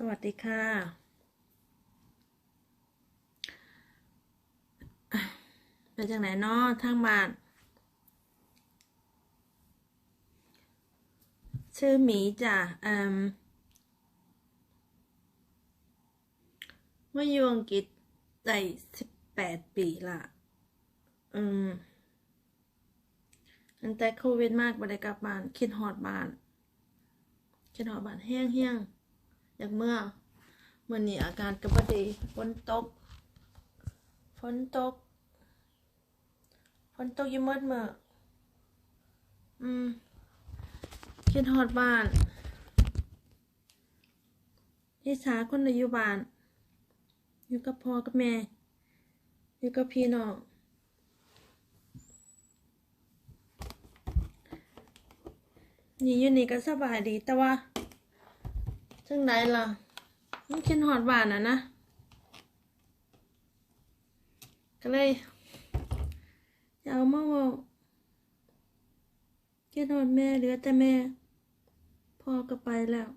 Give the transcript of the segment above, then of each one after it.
สวัสดีค่ะ เป็นจากไหนเนาะทางบ้าน ชื่อหมีจ้ะอืมเมื่ออยู่อังกฤษได้สิบแปดปีละอืมตั้งแต่โควิดมากบ่ได้กลับบ้าน คิดฮอดบ้าน คิดฮอดบ้านแห้งเฮียงๆ อยากเมื่อเมื่อนี้อากาศก็บ่ดีฝนตกฝนตกฝนตกยู่หมดมื้ออืมคิดฮอดบ้านพี่สาคนอายุบ้าน อยู่กับพ่อกับแม่ อยู่กับพี่น้องนี่อยู่นี่ก็สบายดีแต่ว่า จังไดล่ะมันคิดฮอดบ้านอะนะ ก็เลยเอามาเว่าคิดฮอดแม่เหลือแต่แม่ พ่อก็ไปแล้ว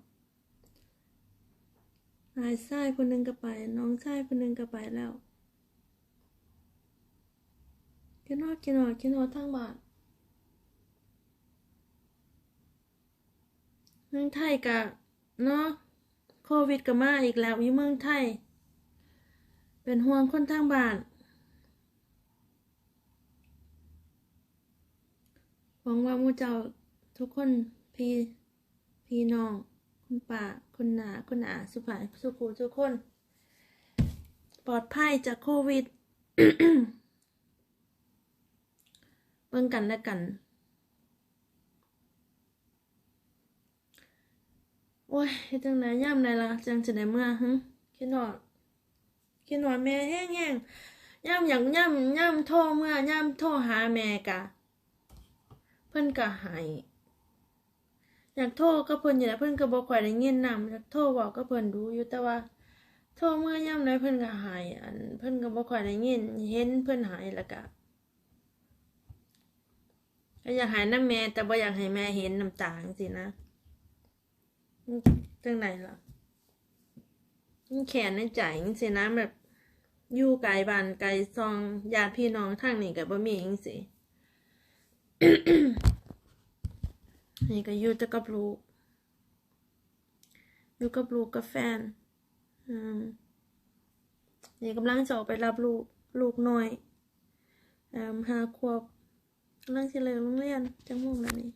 นายชายคนหนึ่งก็ไป น้องชายคนหนึ่งก็ไปแล้วกินฮอดกินฮอดกินฮอดทั้งบ้านเมืองไทยกะเนาะ โควิดก็มาอีกแล้วอยู่เมืองไทย เป็นห่วงคนทางบ้านหวังว่ามูเจ้าทุกคนพี่พี่น้อง คุณป่าคุณนาคุณอาสุภาสุขูทุกคน ปลอดภัยจากโควิดเบิ่งกันและกัน โอ้ยจังไดย่ำไดล่ะจังจะได้เมื่อหึคิดหอดคิดหอดแม่แห้งๆย่ำอย่างย่ำย่ำโทรเมื่อย่ำโทรหาแม่กะ เพิ่อนก็หายอยากโทรก็เพิ่นอยู่แหละเพิ่นก็บ่ค่อยได้ยินนำอยากโทรเว้าก็เพิ่นดูอยู่แต่ว่า โทรเมื่อยามใดเพิ่นก็หายอันเพิ่นก็บ่ค่อยได้ยินเห็นเพิ่นหายแล้วก็ก็อยากหายน้ำแม่แต่บ่อยากให้แม่เห็นน้ำตาจังๆนะ จังไดล่ะแขนในใจจังซี่นะแบบอยู่ไกลบ้านไกลซองญาติพี่น้องทางนี้ก็บ่มีจังซี่นี่ก็อยู่แต่กับลูกอยู่กับลูกกับแฟน อืมนี่กำลังจะออกไปรับลูกลูกน้อยอ่อห้าขวบกำลังจะเลิกโรงเรียนจังโมงแล้วนี่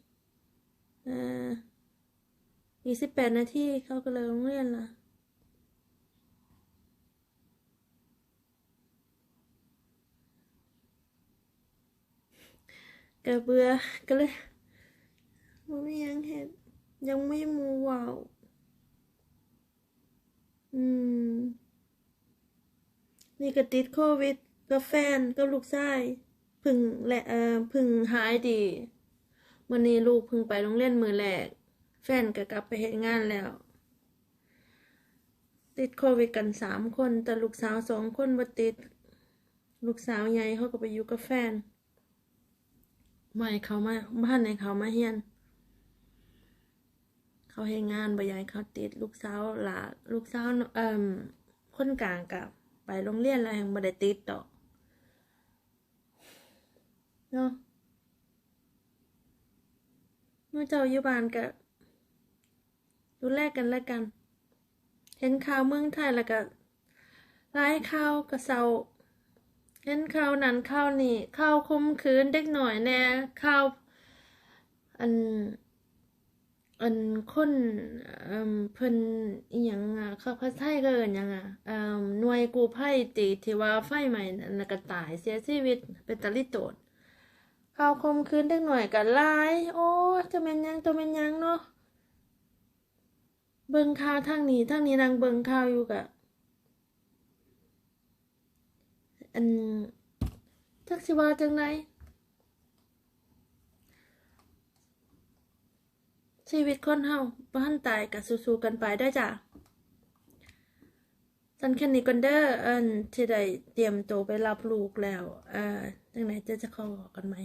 เอ่อ อีกสิบแปดนาทีเขาก็เลิกโรงเรียนละก็เบื่อก็เลยมันไม่ยังเห็นยังไม่มูว่าวอืม นี่ก็ติดโควิดกับแฟนกับลูกชายพึ่งและเอ่อพึ่งหายดีวันนี้ลูกพึ่งไปโรงเรียนมือแรก แฟนก็กลับไปเฮ็ดงานแล้ว ติดโควิดกันสามคน แต่ลูกสาวสองคนบ่ติด ลูกสาวใหญ่เขาก็ไปอยู่กับแฟนไม่เขามาบ้านในเขามาเฮียน เขาให้งานบ่อยากให้เขาติด ลูกสาวหลาลูกสาวเอ่มคนกลางกับไปโรงเรียนแล้วยังบ่ได้ติดดอเนาะเมื่อเจ้าอยู่บ้านก็ ดูแลกันแล้วกัน เห็นข่าวเมืองไทยแล้วก็ร้ายข่าวกระเซาเห็นข่าวนั้นข่าวนี้ข่าวคมคืนเด็กหน่อยแน่ข่าวอันอันคนเอ่มเพิ่นอีหยังอะเขาภาษาไทยก็เอินยังอะอ่มหน่วยกู้ภัยติที่ว่าไฟไหม้นั่นน่ะก็ตายเสียชีวิตเป็นตาลิโตนข่าวคมคืนเด็กหน่อยก็หลาย โอ้จะแม่นยังจะแม่นยังเนาะ บิ่งข่าวทางนี้ทางนี้นั่งเบิ่งข่าวอยู่ก็อันจักสิว่าจังไดชีวิตคนเฮาบ้านตายกับสู้ๆกันไปได้จ้ะสันแค่นี้ก่อนเด้ออิ้นที่ได้เตรียมตัวไปรับลูกแล้วเอ่อจังไหนจะจะขอกันไหม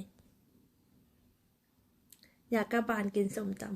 อยากกลับบ้านกินสมตำ